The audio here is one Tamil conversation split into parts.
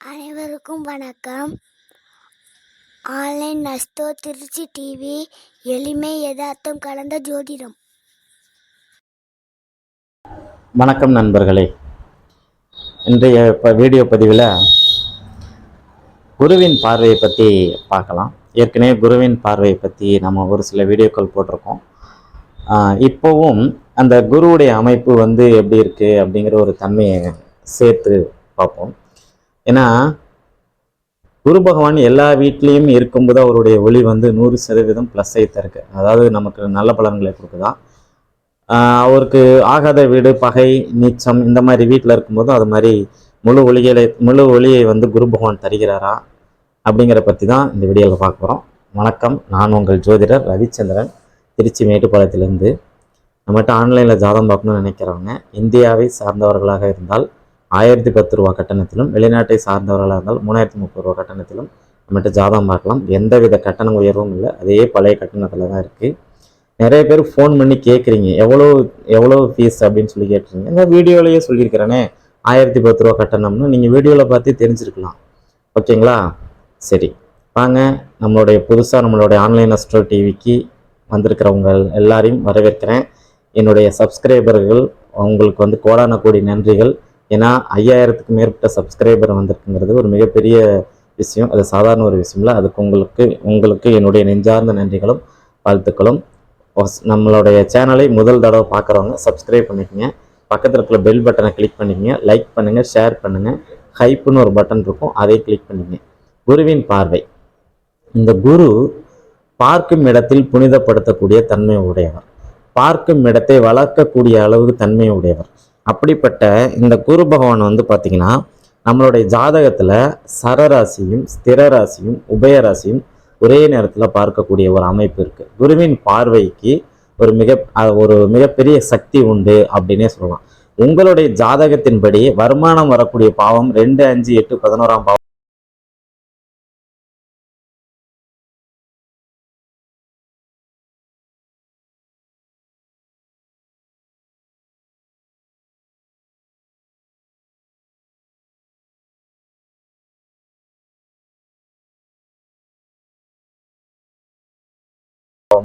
அனைவருக்கும் வணக்கம். ஆன்லைன் நஸ்தோ திருச்சி டிவி எளிமை எதார்த்தம் கலந்த ஜோதிடம். வணக்கம் நண்பர்களே. இன்றைய இப்போ வீடியோ பதிவில் குருவின் பார்வையை பற்றி பார்க்கலாம். ஏற்கனவே குருவின் பார்வையை பற்றி நம்ம ஒரு சில வீடியோக்கள் போட்டிருக்கோம். இப்போவும் அந்த குருவுடைய அமைப்பு வந்து எப்படி இருக்குது அப்படிங்கிற ஒரு தன்மையை சேர்த்து பார்ப்போம். ஏன்னா குரு பகவான் எல்லா வீட்லேயும் இருக்கும்போது அவருடைய ஒளி வந்து நூறு சதவீதம் ப்ளஸ் தருக்கு அதாவது நமக்கு நல்ல பலன்களை கொடுக்குதா? அவருக்கு ஆகாத வீடு பகை நீச்சம் இந்த மாதிரி வீட்டில் இருக்கும்போது அது மாதிரி முழு ஒளிகளை முழு ஒளியை வந்து குரு பகவான் தருகிறாரா? அப்படிங்கிற பற்றி தான் இந்த வீடியோவில் பார்க்க போகிறோம் வணக்கம். நான் உங்கள் ஜோதிடர் ரவிச்சந்திரன். திருச்சி மேட்டுப்பாளையத்திலேருந்து நம்மகிட்ட ஆன்லைனில் ஜாதகம் பார்க்கணும்னு நினைக்கிறவங்க இந்தியாவை சார்ந்தவர்களாக இருந்தால் ஆயிரத்தி பத்து ரூபா கட்டணத்திலும் வெளிநாட்டை சார்ந்தவர்களாக இருந்தால் மூணாயிரத்தி முப்பது ரூபா கட்டணத்திலும் நம்மகிட்ட ஜாதகம் பார்க்கலாம். எந்தவித கட்டண உயர்வும் இல்லை. அதே பழைய கட்டணத்தில் தான் இருக்குது நிறைய பேர் ஃபோன் பண்ணி கேட்குறீங்க எவ்வளோ எவ்வளோ ஃபீஸ் அப்படின்னு சொல்லி கேட்டுருங்க இந்த வீடியோலேயே சொல்லியிருக்கிறேனே. ஆயிரத்தி பத்து ரூபா கட்டணம்னு நீங்கள் வீடியோவில் பார்த்து தெரிஞ்சுருக்கலாம். ஓகேங்களா? சரி. வாங்க. நம்மளுடைய புதுசாக நம்மளுடைய ஆன்லைன் அஸ்ட்ரோ டிவிக்கு வந்திருக்கிறவங்க எல்லாரையும் வரவேற்கிறேன். என்னுடைய சப்ஸ்கிரைபர்கள் அவங்களுக்கு வந்து கோடான கோடி நன்றிகள். ஏன்னா ஐயாயிரத்துக்கு மேற்பட்ட சப்ஸ்கிரைபர் வந்திருக்குங்கிறது ஒரு மிகப்பெரிய விஷயம். அது சாதாரண ஒரு விஷயம் இல்லை அதுக்கு உங்களுக்கு உங்களுக்கு என்னுடைய நெஞ்சார்ந்த நன்றிகளும் வாழ்த்துக்களும். நம்மளுடைய சேனலை முதல் தடவை பார்க்குறவங்க சப்ஸ்கிரைப் பண்ணிக்கோங்க. பக்கத்தில் இருக்கிற பெல் பட்டனை கிளிக் பண்ணிக்கோங்க. லைக் பண்ணுங்கள் ஷேர் பண்ணுங்கள் ஹைப்புன்னு ஒரு பட்டன் இருக்கும். அதை கிளிக் பண்ணிக்கங்க. குருவின் பார்வை. இந்த குரு பார்க்கும் இடத்தில் புனிதப்படுத்தக்கூடிய தன்மை உடையவர் பார்க்கும் இடத்தை வளர்க்கக்கூடிய அளவுக்கு தன்மை உடையவர் அப்படிப்பட்ட இந்த குரு பகவான் வந்து பார்த்திங்கன்னா நம்மளுடைய ஜாதகத்தில் சரராசியும் ஸ்திரராசியும் உபயராசியும் ஒரே நேரத்தில் பார்க்கக்கூடிய ஒரு அமைப்பு இருக்குது குருவின் பார்வைக்கு ஒரு மிக ஒரு மிகப்பெரிய சக்தி உண்டு அப்படின்னே சொல்லலாம். உங்களுடைய ஜாதகத்தின்படி வருமானம் வரக்கூடிய பாவம் ரெண்டு அஞ்சு எட்டு பதினோராம் பாவம்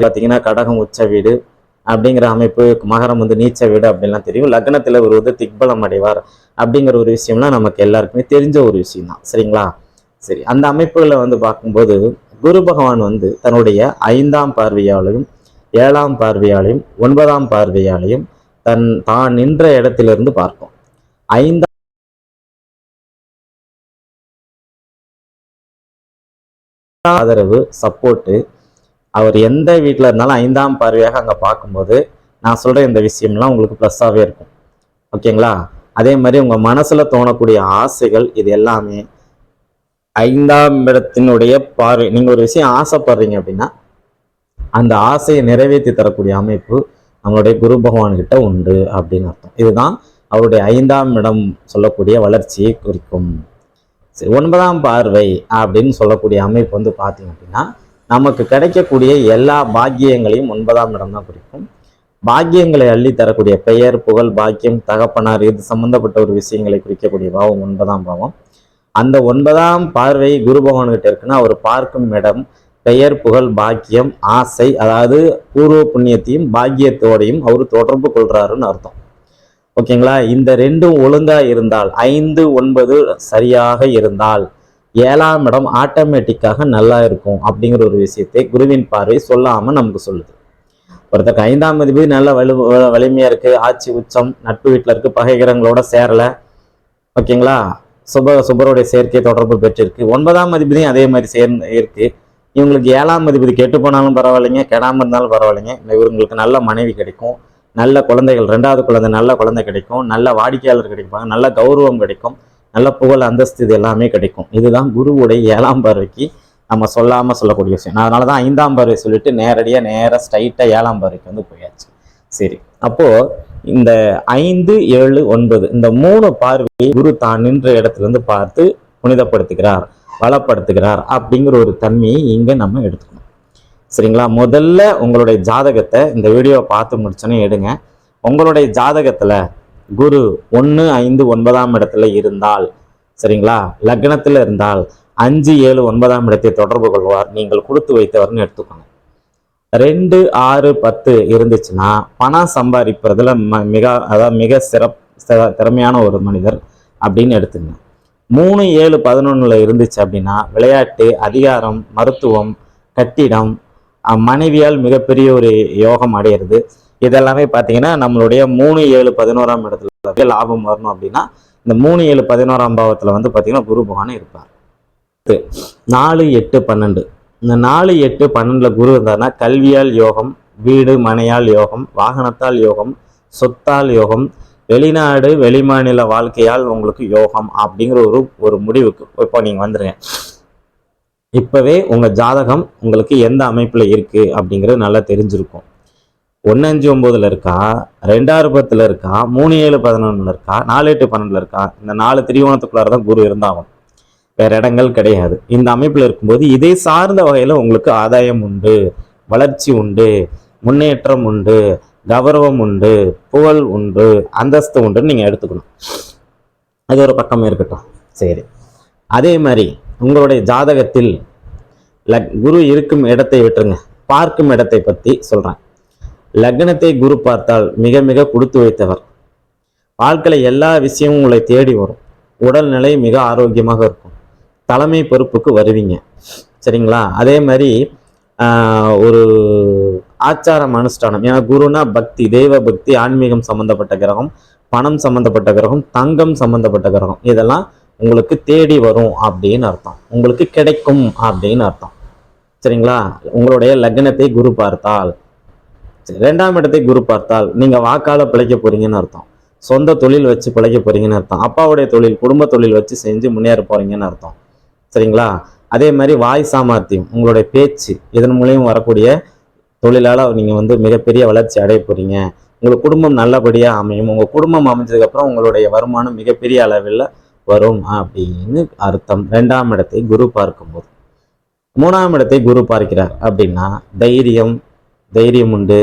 பார்த்தீங்கன்னா கடகம் உச்ச வீடு அப்படிங்கிற அமைப்பு மகரம் வந்து நீச்ச வீடு அப்படின்லாம் தெரியும். லக்னத்தில் ஒரு வந்து திக்பலம் அடைவார் அப்படிங்கிற ஒரு விஷயம்லாம் நமக்கு எல்லாருக்குமே தெரிஞ்ச ஒரு விஷயம் தான் சரிங்களா? சரி அந்த அமைப்புகளை வந்து பார்க்கும்போது குரு பகவான் வந்து தன்னுடைய ஐந்தாம் பார்வையாலையும் ஏழாம் பார்வையாலையும் ஒன்பதாம் பார்வையாலையும் தன் தான் நின்ற இடத்திலிருந்து பார்க்கும். ஐந்தாம் ஆதரவு சப்போர்ட்டு அவர் எந்த வீட்டில் இருந்தாலும் ஐந்தாம் பார்வையாக அங்கே பார்க்கும்போது நான் சொல்கிற இந்த விஷயம்லாம் உங்களுக்கு ப்ளஸ்ஸாகவே இருக்கும். ஓகேங்களா அதே மாதிரி உங்கள் மனசில் தோணக்கூடிய ஆசைகள் இது எல்லாமே ஐந்தாம் இடத்தினுடைய பார்வை. நீங்கள் ஒரு விஷயம் ஆசைப்படுறீங்க அப்படின்னா அந்த ஆசையை நிறைவேற்றி தரக்கூடிய அமைப்பு நம்மளுடைய குரு பகவான்கிட்ட உண்டு அப்படின்னு அர்த்தம். இதுதான் அவருடைய ஐந்தாம் இடம் சொல்லக்கூடிய வளர்ச்சியை குறிக்கும். சரி ஒன்பதாம் பார்வை அப்படின்னு சொல்லக்கூடிய அமைப்பு வந்து பார்த்தீங்க அப்படின்னா நமக்கு கிடைக்கக்கூடிய எல்லா பாக்கியங்களையும் ஒன்பதாம் இடம் தான் குறிக்கும். பாக்கியங்களை அள்ளி தரக்கூடிய பெயர் புகழ் பாக்கியம் தகப்பனார் இது சம்பந்தப்பட்ட ஒரு விஷயங்களை குறிக்கக்கூடிய பாவம் ஒன்பதாம் பாவம். அந்த ஒன்பதாம் பார்வை குரு பகவான்கிட்ட இருக்குன்னா அவர் பார்க்கும் இடம் பெயர் புகழ் பாக்கியம் ஆசை அதாவது பூர்வ புண்ணியத்தையும் பாக்கியத்தோடையும் அவர் தொடர்பு கொள்கிறாருன்னு அர்த்தம். ஓகேங்களா? இந்த ரெண்டும் ஒழுங்காக இருந்தால் ஐந்து ஒன்பது சரியாக இருந்தால் ஏழாம் இடம் ஆட்டோமேட்டிக்காக நல்லா இருக்கும் அப்படிங்கிற ஒரு விஷயத்தை குருவின் பார்வை சொல்லாம நமக்கு சொல்லுது. ஒருத்தருக்கு ஐந்தாம் அதிபதி நல்ல வலு வ- வலிமையா இருக்கு ஆட்சி உச்சம் நட்பு வீட்டில் இருக்கு பகைகிரங்களோட சேரல. ஓகேங்களா? சுப சுபருடைய சேர்க்கை தொடர்பு பெற்றிருக்கு. ஒன்பதாம் அதிபதியும் அதே மாதிரி சேர்ந்து இருக்கு. இவங்களுக்கு ஏழாம் அதிபதி கெட்டு போனாலும் பரவாயில்லைங்க கெடாம இருந்தாலும் பரவாயில்லைங்க. இவங்களுக்கு நல்ல மனைவி கிடைக்கும். நல்ல குழந்தைகள் ரெண்டாவது குழந்தை நல்ல குழந்தை கிடைக்கும். நல்ல வாடிக்கையாளர் கிடைப்பாங்க. நல்ல கௌரவம் கிடைக்கும். நல்ல புகழ் அந்தஸ்து இது எல்லாமே கிடைக்கும். இதுதான் குருவுடைய ஏழாம் பார்வைக்கு நம்ம சொல்லாமல் சொல்லக்கூடிய விஷயம். அதனால தான் ஐந்தாம் பார்வை சொல்லிட்டு நேரடியாக நேராக ஸ்ட்ரைட்டாக ஏழாம் பார்வைக்கு வந்து போயாச்சு. சரி. அப்போது இந்த ஐந்து ஏழு ஒன்பது இந்த மூணு பார்வையை குரு தான் நின்ற இடத்துல இருந்து பார்த்து புனிதப்படுத்துகிறார் வளப்படுத்துகிறார் அப்படிங்கிற ஒரு தன்மையை இங்கே நம்ம எடுத்துக்கணும். சரிங்களா? முதல்ல உங்களுடைய ஜாதகத்தை இந்த வீடியோவை பார்த்து முடிச்சோன்னே எடுங்க. உங்களுடைய ஜாதகத்தில் குரு ஒன்று ஐந்து ஒன்பதாம் இடத்துல இருந்தால் சரிங்களா? லக்னத்தில் இருந்தால் அஞ்சு ஏழு ஒன்பதாம் இடத்தை தொடர்பு கொள்வார். நீங்கள் கொடுத்து வைத்தவர்னு எடுத்துக்கணும் ரெண்டு ஆறு பத்து இருந்துச்சுன்னா பணம் சம்பாதிப்பதில் ம- மிக அதாவது மிக சிறப் திறமையான ஒரு மனிதர் அப்படின்னு எடுத்துங்க மூணு ஏழு பதினொன்றில் இருந்துச்சு அப்படின்னா விளையாட்டு அதிகாரம் மருத்துவம் கட்டிடம் மனைவியால் மிகப்பெரிய ஒரு யோகம் அடையிறது. இதெல்லாமே பார்த்தீங்கன்னா நம்மளுடைய மூணு ஏழு பதினோராம் இடத்துல லாபம் வரணும் அப்படின்னா இந்த மூணு ஏழு பதினோராம் பாவத்தில் வந்து பார்த்தீங்கன்னா குரு பகவான் இருப்பார். நாலு எட்டு பன்னெண்டு. இந்த நாலு எட்டு பன்னெண்டில் குரு இருந்தாருன்னா கல்வியால் யோகம் வீடு மனையால் யோகம் வாகனத்தால் யோகம் சொத்தால் யோகம் வெளிநாடு வெளிமாநில வாழ்க்கையால் உங்களுக்கு யோகம் அப்படிங்கிற ஒரு ஒரு முடிவுக்கு இப்போ நீங்கள் வந்துருங்க. இப்போவே உங்கள் ஜாதகம் உங்களுக்கு எந்த அமைப்பில் இருக்குது அப்படிங்கிறது நல்லா தெரிஞ்சிருக்கும். ஒன்று அஞ்சு ஒம்போதில் இருக்கா ரெண்டாறு பத்தில் இருக்கா மூணு ஏழு பதினொன்றில் இருக்கா நாலு எட்டு பன்னெண்டில் இருக்கா? இந்த நாலு திரிகோணத்துக்குள்ளார தான் குரு இருந்தாகும் வேறு இடங்கள் கிடையாது. இந்த அமைப்பில் இருக்கும்போது இதை சார்ந்த வகையில் உங்களுக்கு ஆதாயம் உண்டு வளர்ச்சி உண்டு முன்னேற்றம் உண்டு கௌரவம் உண்டு புகழ் உண்டு அந்தஸ்து உண்டுன்னு நீங்கள் எடுத்துக்கணும். அது ஒரு பக்கம் இருக்கட்டும். சரி. அதே மாதிரி உங்களுடைய ஜாதகத்தில் குரு இருக்கும் இடத்தை விட்டுருங்க. பார்க்கும் இடத்தை பற்றி சொல்கிறேன் லக்னத்தை குரு பார்த்தால் மிக மிக கொடுத்து வைத்தவர். வாழ்க்கையில் எல்லா விஷயமும் உங்களை தேடி வரும். உடல்நிலை மிக ஆரோக்கியமாக இருக்கும். தலைமை பொறுப்புக்கு வருவீங்க. சரிங்களா? அதே மாதிரி ஒரு ஆச்சாரம் அனுஷ்டானம் ஏன்னா குருனா பக்தி தெய்வ பக்தி ஆன்மீகம் சம்பந்தப்பட்ட கிரகம் பணம் சம்பந்தப்பட்ட கிரகம் தங்கம் சம்பந்தப்பட்ட கிரகம். இதெல்லாம் உங்களுக்கு தேடி வரும் அப்படின்னு அர்த்தம். உங்களுக்கு கிடைக்கும் அப்படின்னு அர்த்தம். சரிங்களா? உங்களுடைய லக்னத்தை குரு பார்த்தால். ரெண்டாம் இடத்தை குரு பார்த்தால் நீங்கள் வாக்கால் பிழைக்க போறீங்கன்னு அர்த்தம். சொந்த தொழில் வச்சு பிழைக்க போறீங்கன்னு அர்த்தம். அப்பாவுடைய தொழில் குடும்ப தொழில் வச்சு செஞ்சு முன்னேற போறீங்கன்னு அர்த்தம். சரிங்களா? அதே மாதிரி வாய் சாமர்த்தியம் உங்களுடைய பேச்சு இதன் மூலியம் வரக்கூடிய தொழிலால நீங்க வந்து மிகப்பெரிய வளர்ச்சி அடைய போறீங்க. உங்களுக்கு குடும்பம் நல்லபடியாக அமையும். உங்கள் குடும்பம் அமைஞ்சதுக்கப்புறம் உங்களுடைய வருமானம் மிகப்பெரிய அளவில் வரும் அப்படின்னு அர்த்தம். ரெண்டாம் இடத்தை குரு பார்க்கும்போது. மூணாம் இடத்தை குரு பார்க்கிறார் அப்படின்னா தைரியம் தைரியம் உண்டு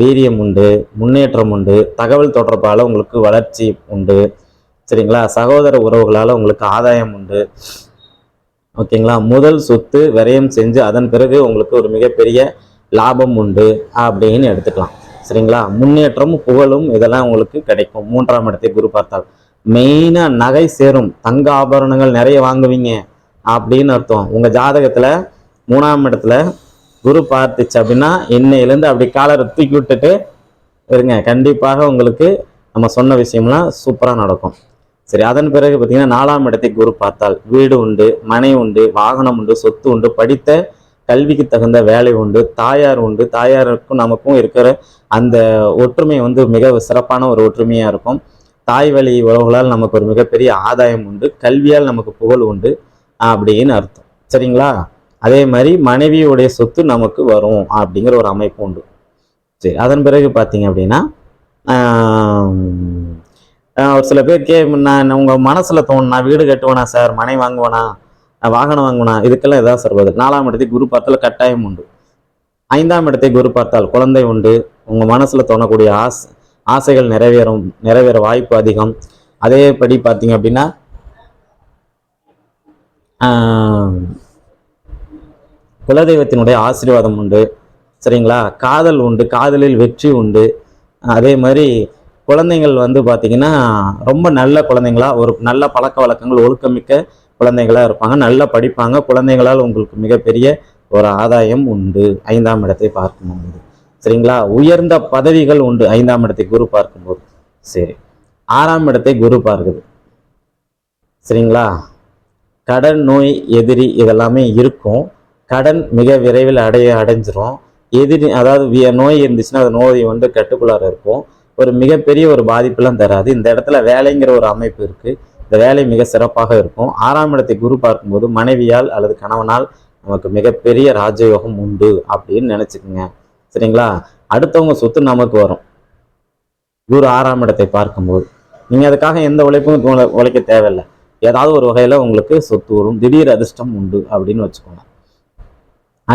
வீரியம் உண்டு முன்னேற்றம் உண்டு தகவல் தொடர்பால் உங்களுக்கு வளர்ச்சி உண்டு. சரிங்களா? சகோதர உறவுகளால் உங்களுக்கு ஆதாயம் உண்டு. ஓகேங்களா? முதல் சொத்து விரயம் செஞ்சு அதன் பிறகு உங்களுக்கு ஒரு மிகப்பெரிய லாபம் உண்டு அப்படின்னு எடுத்துக்கலாம். சரிங்களா? முன்னேற்றமும் புகழும் இதெல்லாம் உங்களுக்கு கிடைக்கும். மூன்றாம் இடத்தை குரு பார்த்தால் மெயினாக நகை சேரும். தங்க ஆபரணங்கள் நிறைய வாங்குவீங்க அப்படின்னு அர்த்தம். உங்கள் ஜாதகத்தில் மூணாம் இடத்துல குரு பார்த்துச்சு அப்படின்னா இன்னையிலேருந்து அப்படி காலரை தூக்கி விட்டுட்டு இருங்க. கண்டிப்பாக உங்களுக்கு நம்ம சொன்ன விஷயம்லாம் சூப்பராக நடக்கும். சரி அதன் பிறகு பார்த்தீங்கன்னா நாலாம் இடத்தை குரு பார்த்தால் வீடு உண்டு மனை உண்டு வாகனம் உண்டு சொத்து உண்டு படித்த கல்விக்கு தகுந்த வேலை உண்டு தாயார் உண்டு தாயாருக்கும் நமக்கும் இருக்கிற அந்த ஒற்றுமை வந்து மிக சிறப்பான ஒரு ஒற்றுமையாக இருக்கும். தாய் வழி உறவுகளால் நமக்கு ஒரு மிகப்பெரிய ஆதாயம் உண்டு கல்வியால் நமக்கு புகழ் உண்டு அப்படின்னு அர்த்தம். சரிங்களா? அதே மாதிரி மனைவியுடைய சொத்து நமக்கு வரும் அப்படிங்கிற ஒரு அமைப்பு உண்டு. சரி அதன் பிறகு பார்த்தீங்க அப்படின்னா ஒரு சில பேர் கே நான் உங்கள் மனசில் தோணும் வீடு கட்டுவேனா சார் மனை வாங்குவேனா வாகனம் வாங்குவேனா இதுக்கெல்லாம் எதாவது சார் பதில். நாலாம் இடத்தை குரு பார்த்தால் கட்டாயம் உண்டு. ஐந்தாம் இடத்தை குரு பார்த்தால் குழந்தை உண்டு. உங்கள் மனசில் தோணக்கூடிய ஆசை ஆசைகள் நிறைவேறும் நிறைவேற வாய்ப்பு அதிகம். அதேபடி பார்த்தீங்க அப்படின்னா குலதெய்வத்தினுடைய ஆசீர்வாதம் உண்டு. சரிங்களா? காதல் உண்டு காதலில் வெற்றி உண்டு. அதே மாதிரி குழந்தைகள் வந்து பார்த்தீங்கன்னா ரொம்ப நல்ல குழந்தைங்களா ஒரு நல்ல பழக்க வழக்கங்கள் ஒழுக்கமிக்க குழந்தைங்களா இருப்பாங்க நல்லா படிப்பாங்க. குழந்தைங்களால் உங்களுக்கு மிகப்பெரிய ஒரு ஆதாயம் உண்டு. ஐந்தாம் இடத்தை பார்க்கும்போது சரிங்களா? உயர்ந்த பதவிகள் உண்டு. ஐந்தாம் இடத்தை குரு பார்க்கும்போது. சரி. ஆறாம் இடத்தை குரு பார்க்குது. சரிங்களா? கடன் நோய் எதிரி இதெல்லாமே இருக்கும். கடன் மிக விரைவில் அடைய அடைஞ்சிரும். எதிரி அதாவது விய நோய் இருந்துச்சுன்னா அந்த நோய் வந்து கட்டுக்குள்ளார இருக்கும். ஒரு மிகப்பெரிய ஒரு பாதிப்பெல்லாம் தராது. இந்த இடத்துல வேலைங்கிற ஒரு அமைப்பு இருக்குது இந்த வேலை மிக சிறப்பாக இருக்கும். ஆறாம் இடத்தை குரு பார்க்கும்போது மனைவியால் அல்லது கணவனால் நமக்கு மிகப்பெரிய ராஜயோகம் உண்டு அப்படின்னு நினச்சிக்கோங்க. சரிங்களா? அடுத்தவங்க சொத்து நமக்கு வரும். குரு ஆறாம் இடத்தை பார்க்கும்போது. நீங்கள் அதுக்காக எந்த உழைப்பும் உழைக்க தேவையில்லை. ஏதாவது ஒரு வகையில் உங்களுக்கு சொத்து வரும். திடீர் அதிர்ஷ்டம் உண்டு அப்படின்னு வச்சுக்கோங்க.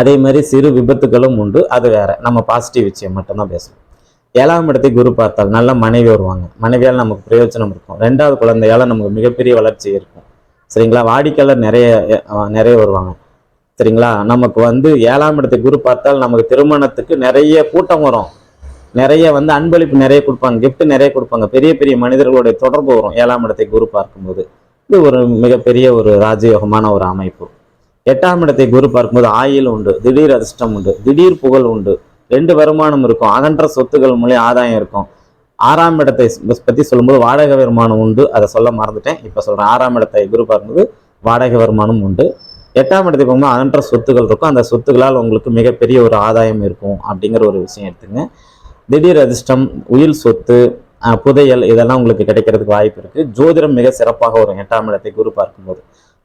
அதே மாதிரி சிறு விபத்துகளும் உண்டு. அது வேற. நம்ம பாசிட்டிவ் விஷயம் மட்டும்தான் பேசணும் ஏழாம் இடத்தை குரு பார்த்தால் நல்ல மனைவி வருவாங்க. மனைவியால் நமக்கு பிரயோஜனம் இருக்கும். ரெண்டாவது குழந்தையால் நமக்கு மிகப்பெரிய வளர்ச்சி இருக்கும். சரிங்களா? வாடிக்கையாளர் நிறைய நிறைய வருவாங்க. சரிங்களா? நமக்கு வந்து ஏழாம் இடத்தை குரு பார்த்தால் நமக்கு திருமணத்துக்கு நிறைய கூட்டம் வரும். நிறைய வந்து அன்பளிப்பு நிறைய கொடுப்பாங்க. கிஃப்ட் நிறைய கொடுப்பாங்க. பெரிய பெரிய மனிதர்களுடைய தொடர்பு வரும். ஏழாம் இடத்தை குரு பார்க்கும்போது. இது ஒரு மிகப்பெரிய ஒரு ராஜயோகமான ஒரு அமைப்பு. எட்டாம் இடத்தை குரு பார்க்கும்போது ஆயில் உண்டு திடீர் அதிர்ஷ்டம் உண்டு திடீர் புகழ் உண்டு. ரெண்டு வருமானம் இருக்கும் அகன்ற சொத்துக்கள் மூலியம் ஆதாயம் இருக்கும். ஆறாம் இடத்தை பற்றி சொல்லும்போது வாடகை வருமானம் உண்டு அதை சொல்ல மறந்துட்டேன். இப்போ சொல்கிறேன் ஆறாம் இடத்தை குரு பார்க்கும்போது வாடகை வருமானம் உண்டு. எட்டாம் இடத்துக்கு போகும்போது அகன்ற சொத்துக்கள் இருக்கும் அந்த சொத்துக்களால் உங்களுக்கு மிகப்பெரிய ஒரு ஆதாயம் இருக்கும் அப்படிங்கிற ஒரு விஷயம் எடுத்துங்க திடீர் அதிர்ஷ்டம் உயிர் சொத்து புதையல் இதெல்லாம் உங்களுக்கு கிடைக்கிறதுக்கு வாய்ப்பு இருக்குது ஜோதிடம் மிக சிறப்பாக வரும் எட்டாம் இடத்தை குரு பார்க்கும்போது.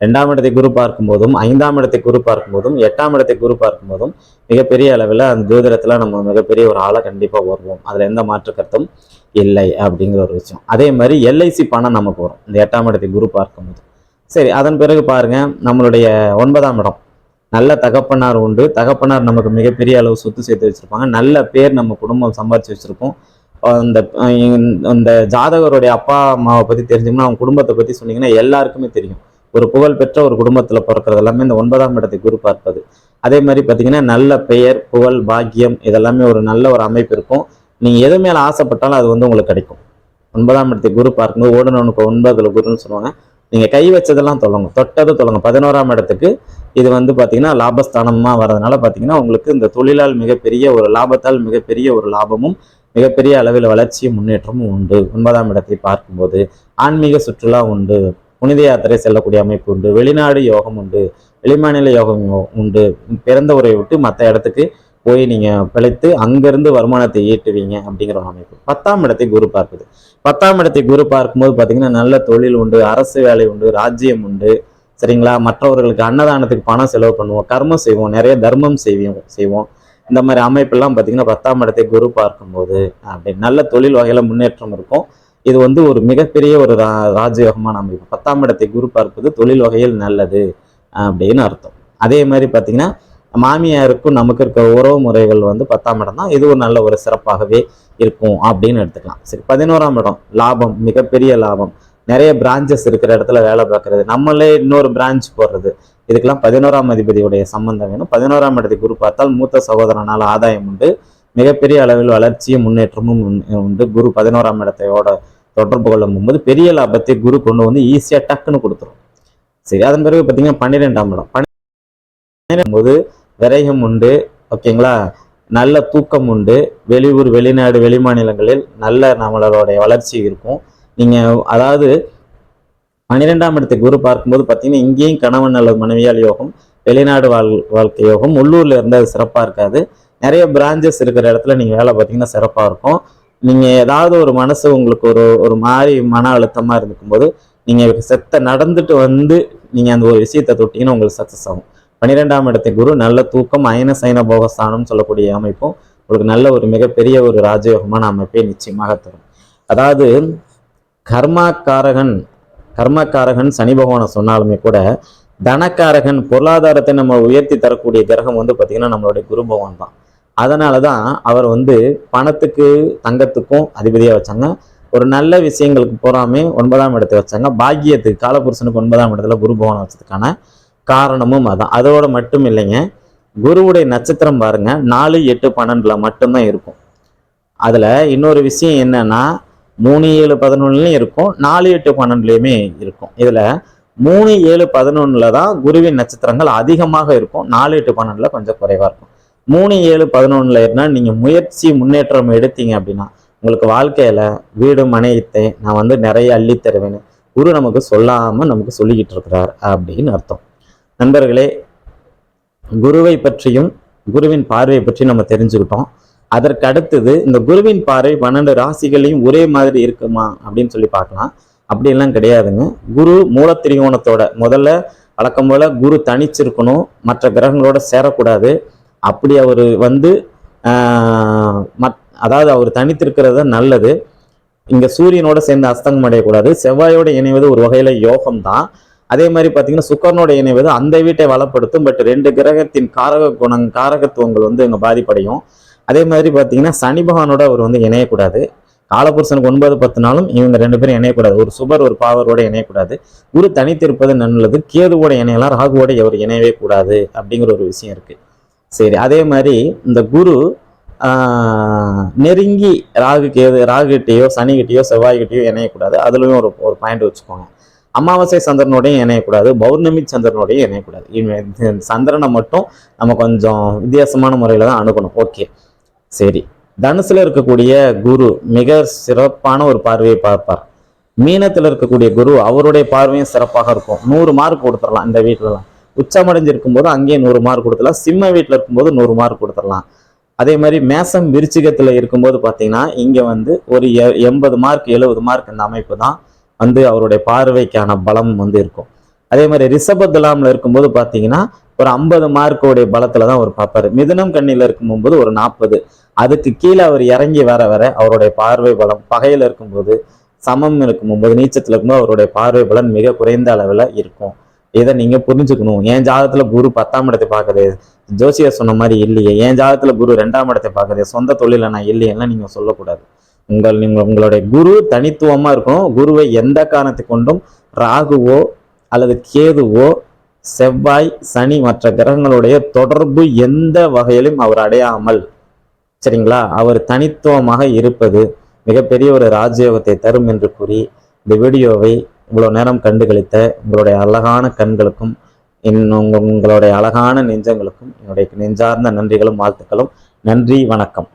ரெண்டாம் இடத்தை குரு பார்க்கும்போதும் ஐந்தாம் இடத்தை குரு பார்க்கும்போதும் எட்டாம் இடத்தை குரு பார்க்கும்போதும் மிகப்பெரிய அளவில் அந்த தூதரத்தில் நம்ம மிகப்பெரிய ஒரு ஆளை கண்டிப்பாக வருவோம். அதில் எந்த மாற்று கருத்தும் இல்லை அப்படிங்கிற ஒரு விஷயம். அதே மாதிரி எல்ஐசி பணம் நமக்கு வரும் இந்த எட்டாம் இடத்தை குரு பார்க்கும்போது. சரி அதன் பிறகு பாருங்க நம்மளுடைய ஒன்பதாம் இடம். நல்ல தகப்பனார் உண்டு. தகப்பனார் நமக்கு மிகப்பெரிய அளவு சொத்து சேர்த்து வச்சுருப்பாங்க. நல்ல பேர் நம்ம குடும்பம் சம்பாரிச்சு வச்சுருப்போம். அந்த அந்த இந்த- ஜாதகருடைய அப்பா அம்மாவை பற்றி தெரிஞ்சோம்னா அவங்க குடும்பத்தை பற்றி சொன்னீங்கன்னா எல்லாருக்குமே தெரியும். ஒரு புகழ்பெற்ற ஒரு குடும்பத்தில் பிறக்கிறது எல்லாமே இந்த ஒன்பதாம் இடத்தை குரு பார்ப்பது. அதே மாதிரி பார்த்தீங்கன்னா நல்ல பெயர் புகழ் பாக்கியம் இதெல்லாமே ஒரு நல்ல ஒரு அமைப்பு இருக்கும். நீங்கள் எது மேலே ஆசைப்பட்டாலும் அது வந்து உங்களுக்கு கிடைக்கும். ஒன்பதாம் இடத்தை குரு பார்க்கும்போது ஓடுனவனுக்கு ஒன்பதுல குருன்னு சொல்லுவாங்க. நீங்கள் கை வச்சதெல்லாம் தொல்லுங்க தொட்டது தொல்லுங்க பதினோராம் இடத்துக்கு இது வந்து பார்த்தீங்கன்னா லாபஸ்தானமாக வர்றதுனால பார்த்தீங்கன்னா உங்களுக்கு இந்த தொழிலால் மிகப்பெரிய ஒரு லாபத்தால் மிகப்பெரிய ஒரு லாபமும் மிகப்பெரிய அளவில் வளர்ச்சியும் முன்னேற்றமும் உண்டு. ஒன்பதாம் இடத்தை பார்க்கும்போது ஆன்மீக சுற்றுலா உண்டு. புனித யாத்திரை செல்லக்கூடிய அமைப்பு உண்டு. வெளிநாடு யோகம் உண்டு. வெளிமாநில யோகம் உண்டு. பிறந்த உரையை விட்டு மற்ற இடத்துக்கு போய் நீங்க பிழைத்து அங்கிருந்து வருமானத்தை ஈட்டுவீங்க அப்படிங்கிற ஒரு அமைப்பு. பத்தாம் இடத்தை குரு பார்க்குது. பத்தாம் இடத்தை குரு பார்க்கும்போது பாத்தீங்கன்னா நல்ல தொழில் உண்டு அரசு வேலை உண்டு ராஜ்யம் உண்டு. சரிங்களா? மற்றவர்களுக்கு அன்னதானத்துக்கு பணம் செலவு பண்ணுவோம் கர்மம் செய்வோம் நிறைய தர்மம் செய்வோம் செய்வோம். இந்த மாதிரி அமைப்பெல்லாம் பார்த்தீங்கன்னா பத்தாம் இடத்தை குரு பார்க்கும்போது அப்படி நல்ல தொழில் வகையில் முன்னேற்றம் இருக்கும். இது வந்து ஒரு மிகப்பெரிய ஒரு ரா ராஜயோகமான அமைப்பு. பத்தாம் இடத்தை குரு பார்ப்பது தொழில் வகையில் நல்லது அப்படின்னு அர்த்தம். அதே மாதிரி பார்த்தீங்கன்னா மாமியாருக்கும் நமக்கு இருக்க உறவு முறைகள் வந்து பத்தாம் இடம் தான். இது ஒரு நல்ல ஒரு சிறப்பாகவே இருக்கும் அப்படின்னு எடுத்துக்கலாம். சரி பதினோராம் இடம் லாபம் மிகப்பெரிய லாபம். நிறைய பிரான்ச்சஸ் இருக்கிற இடத்துல வேலை பார்க்கறது. நம்மளே இன்னொரு பிரான்ச் போடுறது. இதுக்கெல்லாம் பதினோராம் அதிபதியுடைய சம்பந்தம் வேணும். பதினோராம் இடத்தை குரு பார்த்தால் மூத்த சகோதரனால் ஆதாயம் உண்டு. மிகப்பெரிய அளவில் வளர்ச்சியும் முன்னேற்றமும் உண்டு- குரு பதினோராம் இடத்தையோட தொடர்பு கொள்ளும் போது பெரிய லாபத்தை குரு கொண்டு வந்து ஈஸியாக டக்குன்னு கொடுத்துரும். சரி அதன் பிறகு பார்த்தீங்கன்னா பன்னிரெண்டாம் இடம். பன்னிரெண்டாம் போது விரயம் உண்டு ஓகேங்களா? நல்ல தூக்கம் உண்டு. வெளியூர் வெளிநாடு வெளிமாநிலங்களில் நல்ல நம்மளோடைய வளர்ச்சி இருக்கும். நீங்க அதாவது பன்னிரெண்டாம் இடத்தை குரு பார்க்கும்போது பார்த்தீங்கன்னா இங்கேயும் கணவன் அல்லது மனைவியால் யோகம் வெளிநாடு வாழ் வாழ்க்கை யோகம் உள்ளூர்ல இருந்தால் அது சிறப்பாக இருக்காது. நிறைய பிரான்ச்சஸ் இருக்கிற இடத்துல நீங்கள் வேலை பார்த்தீங்கன்னா சிறப்பாக இருக்கும். நீங்கள் ஏதாவது ஒரு மனசு உங்களுக்கு ஒரு ஒரு மாதிரி மன அழுத்தமாக இருக்கும்போது போது நீங்க செத்த நடந்துட்டு வந்து நீங்கள் அந்த ஒரு விஷயத்தை தொட்டிங்கன்னா உங்களுக்கு சக்ஸஸ் ஆகும். பன்னிரெண்டாம் இடத்தை குரு நல்ல தூக்கம் அயன சைன போகஸ்தானம்னு சொல்லக்கூடிய அமைப்பும் உங்களுக்கு நல்ல ஒரு மிகப்பெரிய ஒரு ராஜயோகமான அமைப்பை நிச்சயமாக தரும். அதாவது கர்மாக்காரகன் கர்மக்காரகன் சனி பகவானை சொன்னாலுமே கூட தனக்காரகன் பொருளாதாரத்தை நம்ம உயர்த்தி தரக்கூடிய கிரகம் வந்து பார்த்தீங்கன்னா நம்மளுடைய குரு பகவான் தான். அதனால தான் அவர் வந்து பணத்துக்கு தங்கத்துக்கும் அதிபதியாக வச்சாங்க. ஒரு நல்ல விஷயங்களுக்கு போகாமே ஒன்பதாம் இடத்தை வச்சாங்க. பாக்கியத்துக்கு காலபுருஷனுக்கு ஒன்பதாம் இடத்துல குரு பகவான் வச்சதுக்கான காரணமும் அதான். அதோட மட்டும் இல்லைங்க. குருவுடைய நட்சத்திரம் பாருங்க. நாலு எட்டு பன்னெண்டில் மட்டும்தான் இருக்கும். அதில் இன்னொரு விஷயம் என்னன்னா மூணு ஏழு பதினொன்றுலையும் இருக்கும். நாலு எட்டு பன்னெண்டுலேயுமே இருக்கும். இதில் மூணு ஏழு பதினொன்றில் தான் குருவின் நட்சத்திரங்கள் அதிகமாக இருக்கும். நாலு எட்டு பன்னெண்டில் கொஞ்சம் குறைவாக இருக்கும். மூணு ஏழு பதினொன்றில் இருந்தா நீங்கள் முயற்சி முன்னேற்றம் எடுத்தீங்க அப்படின்னா உங்களுக்கு வாழ்க்கையில் வீடு மனையத்தை நான் வந்து நிறைய அள்ளி தருவேன்னு குரு நமக்கு சொல்லாமல் நமக்கு சொல்லிக்கிட்டு இருக்கிறார் அப்படின்னு அர்த்தம். நண்பர்களே குருவை பற்றியும் குருவின் பார்வையை பற்றி நம்ம தெரிஞ்சுக்கிட்டோம். அதற்கு அடுத்தது இந்த குருவின் பார்வை பன்னெண்டு ராசிகளையும் ஒரே மாதிரி இருக்குமா அப்படின்னு சொல்லி பார்க்கலாம். அப்படிலாம் கிடையாதுங்க. குரு மூல திரிகோணத்தோட முதல்ல வழக்கம் போல குரு தனிச்சிருக்கணும் மற்ற கிரகங்களோட சேரக்கூடாது. அப்படி அவர் வந்து மத் அதாவது அவர் தனித்திருக்கிறது நல்லது. இங்கே சூரியனோட சேர்ந்து அஸ்தங்கம் அடையக்கூடாது. செவ்வாயோட இணைவது ஒரு வகையில் யோகம் தான் அதே மாதிரி பார்த்தீங்கன்னா சுக்கரனோட இணைவது அந்த வீட்டை வளப்படுத்தும் பட் ரெண்டு கிரகத்தின் காரக குணங் காரகத்துவங்கள் வந்து இங்கே பாதிப்படையும். அதே மாதிரி பார்த்தீங்கன்னா சனி பகவானோட அவர் வந்து இணையக்கூடாது. காலபுருஷனுக்கு ஒன்பது பத்து நாளும் இவங்க ரெண்டு பேரும் இணையக்கூடாது. ஒரு சுபர் ஒரு பாவரோட இணையக்கூடாது. குரு தனித்திருப்பது நல்லது. கேதுவோட இணையலாம் ராகுவோட அவர் இணையவே கூடாது அப்படிங்கிற ஒரு விஷயம் இருக்குது சரி அதே மாதிரி இந்த குரு நெருங்கி ராகு கேது ராகுகிட்டேயோ சனிகிட்டயோ செவ்வாய்கிட்டயோ இணையக்கூடாது. அதுலயும் ஒரு ஒரு பாயிண்ட் வச்சுக்கோங்க. அமாவாசை சந்திரனோடையும் இணையக்கூடாது. பௌர்ணமி சந்திரனோடையும் இணையக்கூடாது. இவன் சந்திரனை மட்டும் நம்ம கொஞ்சம் வித்தியாசமான முறையில் தான் அணுகணும். ஓகே. சரி. தனுசுல இருக்கக்கூடிய குரு மிக சிறப்பான ஒரு பார்வையை பார்ப்பார். மீனத்தில் இருக்கக்கூடிய குரு அவருடைய பார்வையும் சிறப்பாக இருக்கும். நூறு மார்க் கொடுத்துடலாம் இந்த வீட்டிலலாம் உச்சமடைஞ்சு இருக்கும்போது அங்கேயே நூறு மார்க் கொடுத்துடலாம். சிம்ம வீட்டில் இருக்கும்போது நூறு மார்க் கொடுத்துடலாம். அதே மாதிரி மேசம் விருச்சிகத்தில் இருக்கும்போது பார்த்தீங்கன்னா இங்கே வந்து ஒரு எ- எண்பது மார்க் எழுபது மார்க் இந்த அமைப்பு தான் வந்து அவருடைய பார்வைக்கான பலம் வந்து இருக்கும். அதே மாதிரி ரிஷபத்துலாமில் இருக்கும்போது பார்த்தீங்கன்னா ஒரு ஐம்பது மார்க்கோடைய பலத்தில் தான் அவர் பார்ப்பார். மிதுனம் கண்ணியில் இருக்கும்போது ஒரு நாற்பது அதுக்கு கீழே அவர் இறங்கி வர வர அவருடைய பார்வை பலம் பகையில் இருக்கும்போது சமம் இருக்கும்போது நீச்சத்தில் இருக்கும்போது அவருடைய பார்வை பலன் மிக குறைந்த அளவில் இருக்கும். இதை நீங்க புரிஞ்சுக்கணும். என் ஜாதகத்துல குரு பத்தாம் இடத்தை பார்க்குது. ஜோசியர் சொன்ன மாதிரி இல்லையே. என் ஜாதகத்துல குரு ரெண்டாம் இடத்தை பார்க்குது. சொந்த தொழில நான் இல்லையெல்லாம் நீங்க சொல்லக்கூடாது. உங்கள் நீங்கள் உங்களுடைய குரு தனித்துவமா இருக்கும். குருவை எந்த காரணத்தை கொண்டும் ராகுவோ அல்லது கேதுவோ செவ்வாய் சனி மற்ற கிரகங்களுடைய தொடர்பு எந்த வகையிலும் அவர் அடையாமல் சரிங்களா? அவர் தனித்துவமாக இருப்பது மிகப்பெரிய ஒரு ராஜயோகத்தை தரும் என்று கூறி இந்த வீடியோவை இவ்வளோ நேரம் கண்டு கழித்த உங்களுடைய அழகான கண்களுக்கும் இன்னும் உங்களுடைய அழகான நெஞ்சங்களுக்கும் என்னுடைய நெஞ்சார்ந்த நன்றிகளும் வாழ்த்துக்களும். நன்றி வணக்கம்.